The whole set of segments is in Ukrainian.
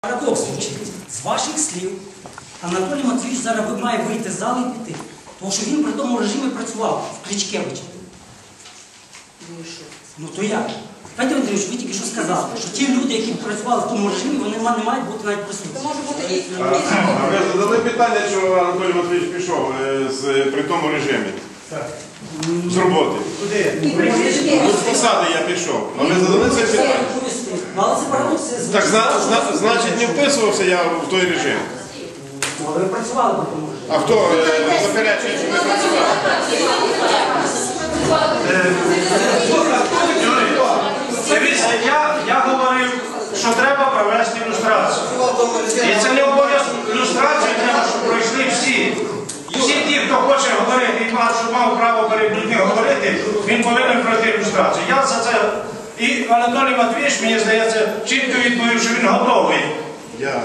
Парадокс звучить. З ваших слів Анатолій Матвійович зараз має вийти з зали і піти. Тому що він при тому режимі працював в Кличкевича. Ну то як? Петро Андрійович, ви тільки що сказали, що ті люди, які працювали в тому режимі, вони не мають бути навіть присутні. Це може бути і А ви задали питання, чого Анатолій Матвійович пішов е, з, при тому режимі? З роботи. Ну, з посади я пішов. А ви задали це питання? Ну, Але Так зна, зна- значить не вписувався я в той режим. Ну, але ви працювали тому. А хто е, заперечує, що не працював? Дивіться, я, я говорив, що треба провести ілюстрацію. І це не обов'язково ілюстрацію треба, щоб пройшли всі. Всі ті, хто хоче говорити і мав, щоб мав право говорити, він повинен пройти ілюстрацію. Я за це. І Анатолій Матвійович, мені здається, чітко відповів, що він готовий Я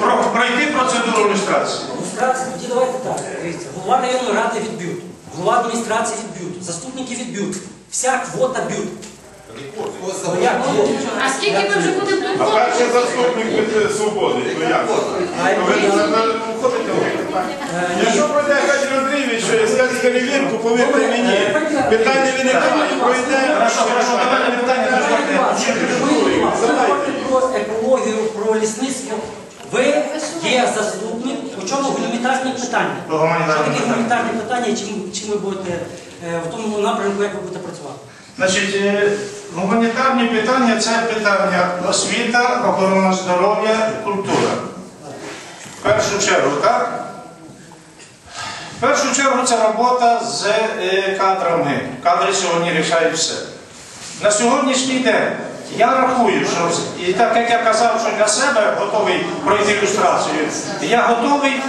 про- пройти процедуру ілюстрації. Ілюстрації, тоді давайте так. Голова районної ради відб'ють, голова адміністрації відб'ють, заступники відб'ють, вся квота б'ють. Ну? А скільки ми вже будемо А перший заступник від свободи, то як? То ви не не входите в питання? Якщо пройде Катя Андрійович е, скаже перевірку, повірте мені, питання виникає, пройде. Ви говорите про екологію, про лісництво. Ви є заступник, у чому гуманітарні питання? Що таке гуманітарні питання і чим, чим ви будете е, в тому напрямку, як ви будете працювати? Значить, е, гуманітарні питання це питання освіта, охорона здоров'я, культура. В першу чергу, так? В першу чергу це робота з е, кадрами. Кадри сьогодні рішають все. На сьогоднішній день я рахую, що і так як я казав, що для себе готовий пройти ілюстрацію, я готовий,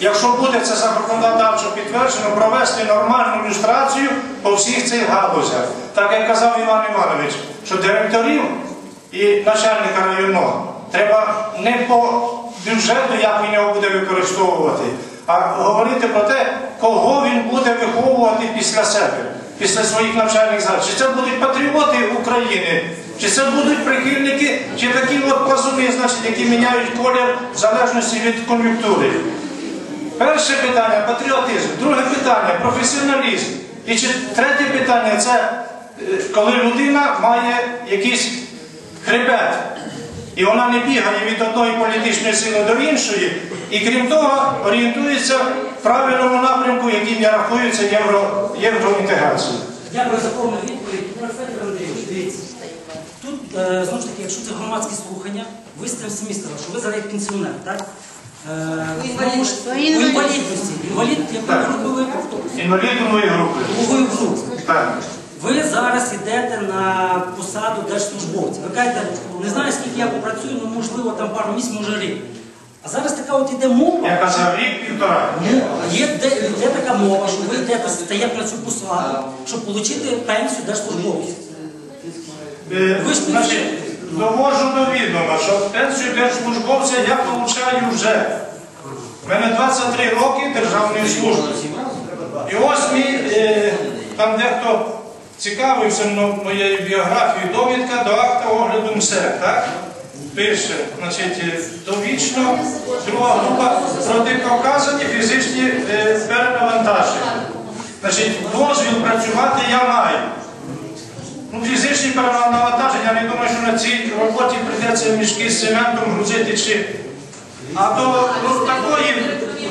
якщо буде це законодавчо підтверджено, провести нормальну ілюстрацію по всіх цих галузях. Так як казав Іван Іванович, що директорів і начальника районного треба не по бюджету, як він його буде використовувати, а говорити про те, кого він буде виховувати після себе, після своїх навчальних закладів. Чи це будуть патріоти України, чи це будуть прихильники, чи такі от плазуни, значить, які міняють колір в залежності від кон'юнктури. Перше питання патріотизм, друге питання професіоналізм. І чи- третє питання це е, коли людина має якийсь хребет. І вона не бігає від одної політичної сили до іншої, і крім того, орієнтується в правильному напрямку, яким я рахую, це євро, євроінтеграція. Дякую за повну відповідь. Федір Андрійович, дивіться. Тут, е, знову ж таки, якщо це громадські слухання, ви з тим що ви зараз як пенсіонер, так? Е, інвалідності. інвалідності. Інвалід якої групи ви хто? Інвалідної групи. Другої групи. Так. Ви зараз йдете на посаду держслужбовця. Ви кажете, не знаю, скільки я попрацюю, ну можливо там пару місяців, може рік. А зараз така от іде мова. Я казав рік півтора. Ну, є, де, є така мова, що ви йдете, стаєте на цю посаду, щоб отримати пенсію держслужбовця. Е, Ви ж Значить, довожу до відома, що пенсію держслужбовця я получаю вже. У мене 23 роки державної служби. І ось мій, е, там дехто цікавився моєю біографією, довідка до акта огляду МСЕК, так? Пише, значить, довічно, друга група протиповказані фізичні е, перенавантаження. Значить, дозвіл працювати я маю. Ну, фізичні перенавантаження, я не думаю, що на цій роботі прийдеться мішки з цементом грузити чи. А до ну, такої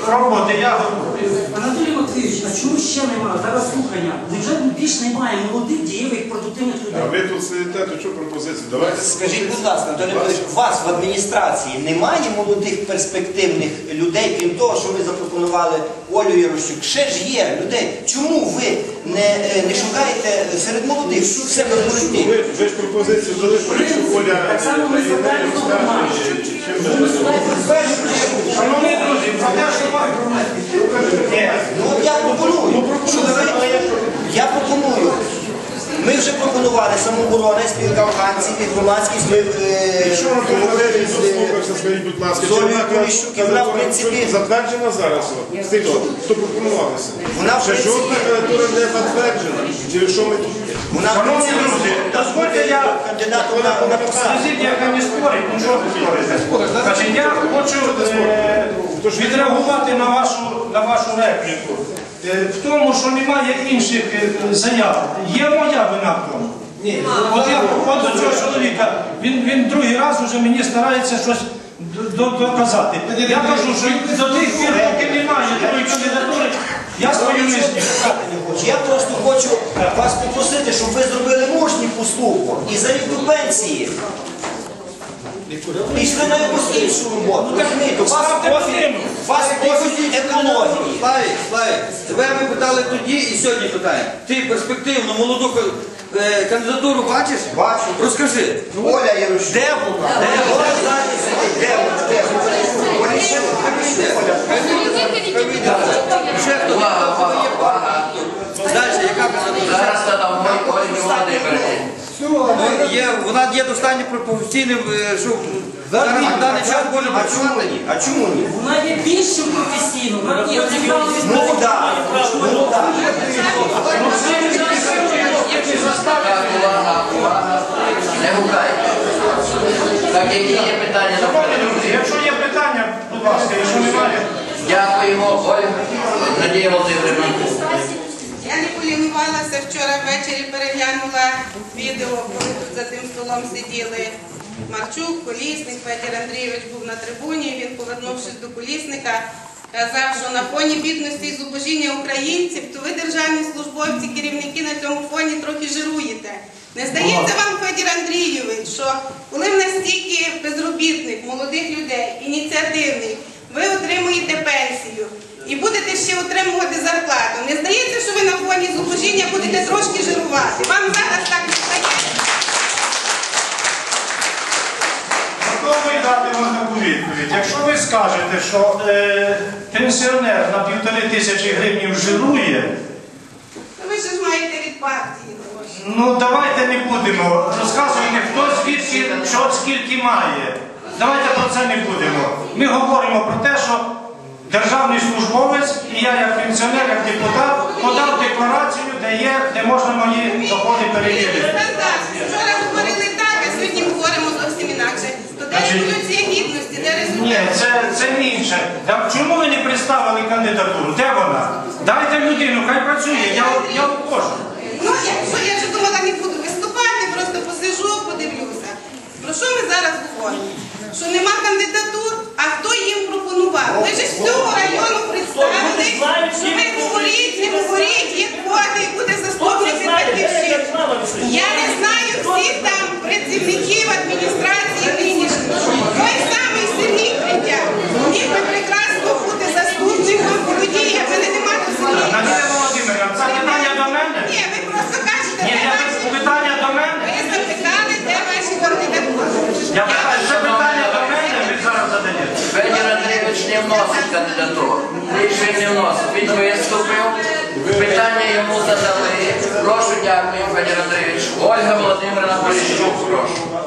роботи я готовий. Анатолій а чому ще немає? Зараз слухання. Невже більш немає молодих, дієвих, продуктивних А ви тут сидите, то що пропозицію? Давайте Скажіть, будь ласка, Анатолій Павлович, у вас в адміністрації немає молодих перспективних людей, крім того, що ви запропонували Олю Ярощук? Ще ж є людей. Чому ви не, е, не шукаєте серед молодих в себе в колективі? Ви, ви ж пропозицію дали, що Оля Так само ми звертаємося до громади. Шановні друзі, про те, що ви- Ні. Ну от я пропоную, що ви, я пропоную. Ми вже пропонували самооборони, спілка афганців і громадськість. Ми е, Якщо вам поговорили з, е, скажіть, будь ласка, чи вона Поліщук, і вона, в принципі, затверджена зараз? от, З тих, хто пропонувалися? Вона, в Ще принципі, жодна кандидатура не затверджена. Через що ми тут вона в Шановні принципі, друзі, дозвольте я кандидатом на, на посаду. Скажіть, яка не спорить, ну що ви спорите? Значить, я хочу е, відреагувати на вашу, на вашу репліку. Е, В тому, що немає інших е, заяв. Є моя вина в тому. От, я, от до цього чоловіка, він, він другий раз уже мені старається щось д- д- доказати. Я кажу, що до тих пір, поки немає такої кандидатури, я свою не зніму. Я просто хочу вас попросити, щоб ви зробили мужній поступок і за рік до пенсії. Пішли на якусь іншу роботу. Так ні, то вас профіль, вас профіль екології. Славік, Славік, тебе ми питали тоді і сьогодні питаємо. Ти перспективну молоду е, кандидатуру бачиш? Бачу. Розкажи. Оля Ярощук. Де вона? Де вона? Де вона? Де вона? Оля ще Ще хто є багато. Далі, яка кандидатура? Зараз Володимирівні. Ну, Є, вона є достатньо професійним, е, що зараз на даний час може А бути. чому ні? А чому ні? Вона є більшим професійним. Вона є розібралася. Які є питання до Шановні друзі, якщо є питання, будь ласка, якщо немає. Дякуємо, Ольга. Надія Володимирівна. Я не полінувалася вчора ввечері, переглянула відео, коли тут за тим столом сиділи Марчук, Колісник, Федір Андрійович був на трибуні. Він, повернувшись до колісника, казав, що на фоні бідності і зубожіння українців, то ви, державні службовці, керівники на цьому фоні трохи жируєте. Не здається вам, Федір Андрійович, що коли в нас стільки безробітних, молодих людей, ініціативних, ви отримуєте пенсію і будете ще отримувати зарплату. Не здається, що ви на фоні зубожіння будете трошки жирувати. Вам зараз так не здається? Готовий дати вам таку відповідь. Якщо ви скажете, що е, пенсіонер на півтори тисячі гривень жирує, Ну, Ви ж маєте від партії гроші. Ну давайте не будемо розказувати, хто звідки що скільки має. Давайте про це не будемо. Ми говоримо про те, що державний службовець і я як пенсіонер, як депутат, подав декларацію, де є, де можна мої доходи перевірити. Так, Вчора говорили так, а сьогодні говоримо зовсім інакше. То де революція гідності, де Ні, результат? це, це інше. Так Чому ви не представили кандидатуру? Де вона? Дайте людину, хай працює, я, я вхожу. Ну, якщо я вже думала, не буду виступати, просто посижу, подивлюся. Про що ми зараз говоримо? Що нема кандидатур, а хто їм пропонував? Ви ж з цього району представили, що ви говоріть, не говоріть, є квоти, і буде заступник від батьківщини. Я не знаю всіх там працівників адміністрації нинішніх. Той самий Сергій Третяк міг би прекрасно бути заступником водія. В мене немає до Сергія. Надія Володимирівна, це питання до мене? Ні, ви просто кажете, Ні, де я ваші питання до мене. ви запитали, де ваші кандидатури. Я питаю, це питання до мене, ви зараз задаєте. Федір Андрійович не вносить Рішення вносив. Він виступив. Питання йому задали. Прошу, дякую, Федір Андрійович. Ольга Володимирна Поліщук, прошу.